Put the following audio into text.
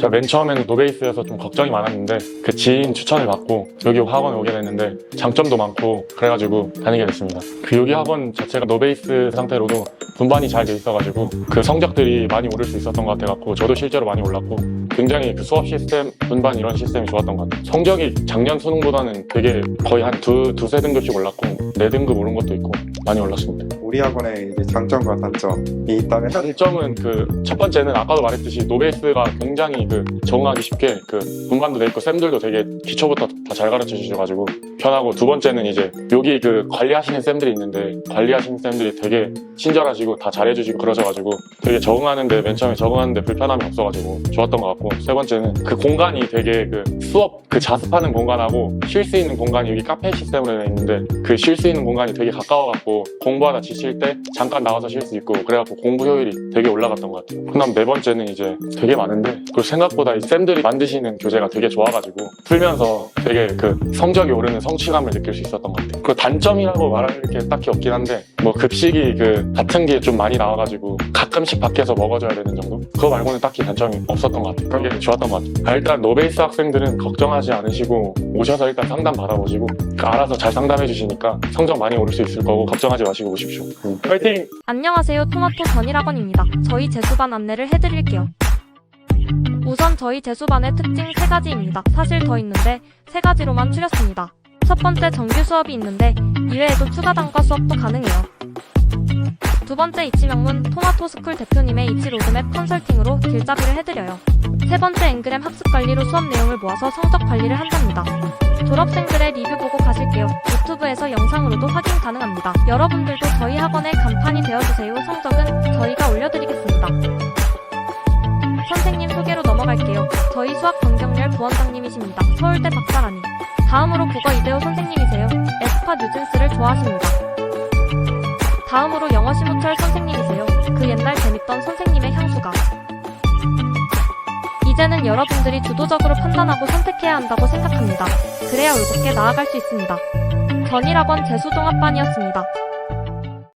제가 맨 처음에는 노베이스여서 좀 걱정이 많았는데 그 지인 추천을 받고 여기 학원에 오게 됐는데 장점도 많고 그래가지고 다니게 됐습니다. 그 여기 학원 자체가 노베이스 상태로도 분반이 잘 돼 있어가지고 그 성적들이 많이 오를 수 있었던 것 같아갖고 저도 실제로 많이 올랐고 굉장히 그 수업 시스템, 분반 이런 시스템이 좋았던 것 같아요. 성적이 작년 수능보다는 되게 거의 한 두, 두세 등급씩 올랐고 네 등급 오른 것도 있고 많이 올랐습니다. 우리 학원의 이제 장점과 단점이 있다면? 장점은 그 첫 번째는 아까도 말했듯이 노베이스가 굉장히 그 적응하기 쉽게 그 분반도 돼 있고 쌤들도 되게 기초부터 다 잘 가르쳐 주셔가지고 편하고 두 번째는 이제 여기 그 관리하시는 쌤들이 있는데 관리하시는 쌤들이 되게 친절하시고 다 잘해주시고 그러셔가지고 되게 적응하는데 맨 처음에 적응하는데 불편함이 없어가지고 좋았던 것 같고 세 번째는 그 공간이 되게 그 수업 그 자습하는 공간하고 쉴 수 있는 공간이 여기 카페 시스템으로 돼 있는데 그 쉴 수 있는 공간이 되게 가까워갖고 공부하다 지 칠때 잠깐 나가서 쉴 수 있고 그래갖고 공부 효율이 되게 올라갔던 것 같아요. 그다음 네 번째는 이제 되게 많은데 그리고 생각보다 이 쌤들이 만드시는 교재가 되게 좋아가지고 풀면서 되게 그 성적이 오르는 성취감을 느낄 수 있었던 것 같아요. 그 단점이라고 말할 게 딱히 없긴 한데 뭐 급식이 그 같은 게 좀 많이 나와가지고 가끔씩 밖에서 먹어줘야 되는 정도? 그거 말고는 딱히 단점이 없었던 것 같아요. 그게 좋았던 것 같아요. 아, 일단 노베이스 학생들은 걱정하지 않으시고 오셔서 일단 상담 받아보시고 그 알아서 잘 상담해 주시니까 성적 많이 오를 수 있을 거고 걱정하지 마시고 오십시오. 음. 파이팅! 안녕하세요. 토마토 전일학원입니다. 저희 재수반 안내를 해드릴게요. 우선 저희 재수반의 특징 세 가지입니다. 사실 더 있는데 세 가지로만 추렸습니다. 첫 번째 정규 수업이 있는데 이외에도 추가 단과 수업도 가능해요. 두 번째 이치 명문 토마토 스쿨 대표님의 이치 로드맵 컨설팅으로 길잡이를 해드려요. 세 번째 앵그램 학습 관리로 수업 내용을 모아서 성적 관리를 한답니다. 졸업생들의 리뷰 보고 가실게요. 유튜브에서 영상으로도 확인 가능합니다. 여러분들도 저희 학원의 간판이 되어주세요. 성적은 저희가 올려드리겠습니다. 선생님 소개로 넘어갈게요. 저희 수학 변경열 부원장님이십니다. 서울대 박사라니. 다음으로 국어 이대호 선생님이세요. 에스파 뉴진스를 좋아하십니다. 다음으로 영어 심우철 선생님이세요. 그 옛날 재밌던 선생님의 향수가. 이제는 여러분들이 주도적으로 판단하고 선택해야 한다고 생각합니다. 그래야 올곧게 나아갈 수 있습니다. 견일학원 재수종합반이었습니다.